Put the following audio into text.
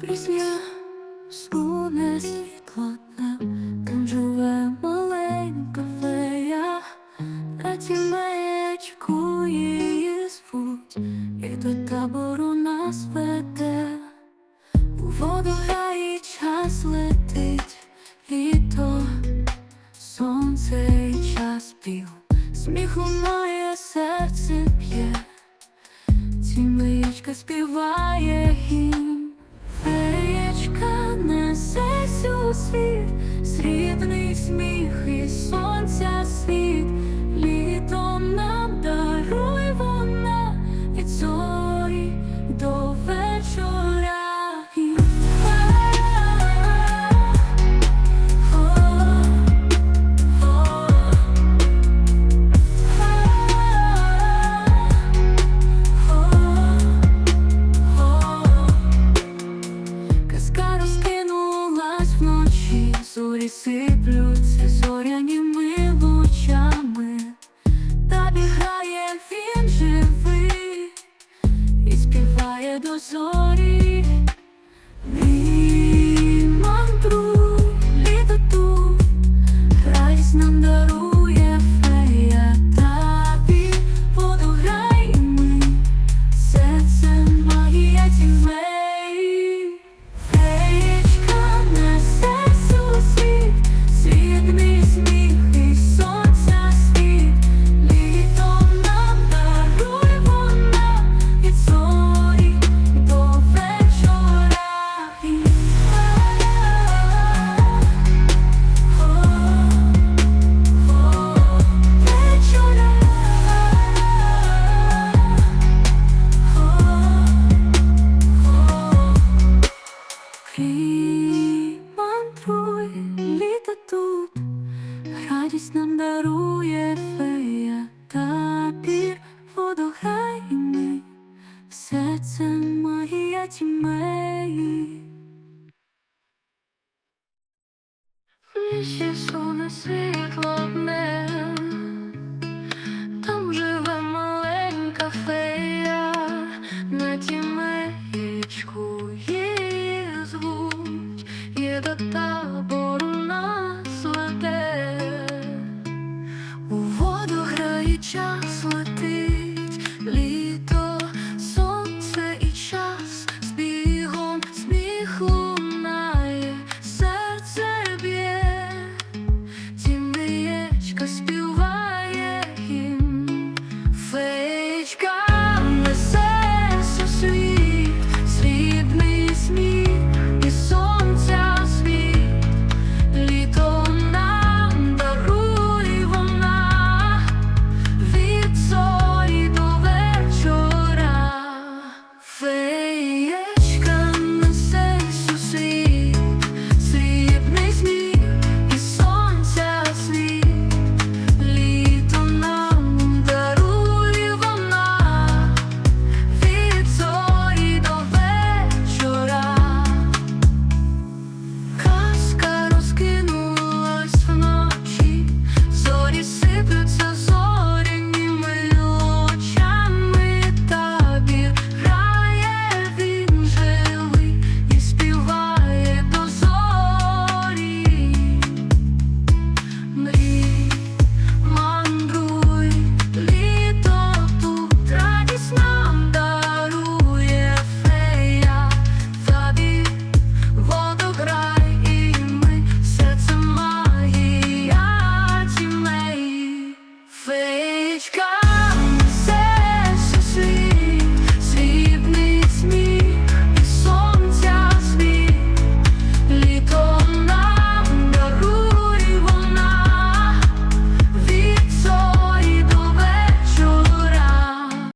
Прісня суне світло там живе маленька фея, на тімечку її звуть, і до табору нас веде. У воду грає час летить, літо, сонце і час пів, сміху моє серце п'є, Тімеєчка співає гімн, світ, срібний сміх і сонця світ, літо радість нам дарує фея табір, водограй і ми, все це магія тімеї. Вище суне світло днем, там живе маленька фея, на тімеєчку її звуть, є до та 这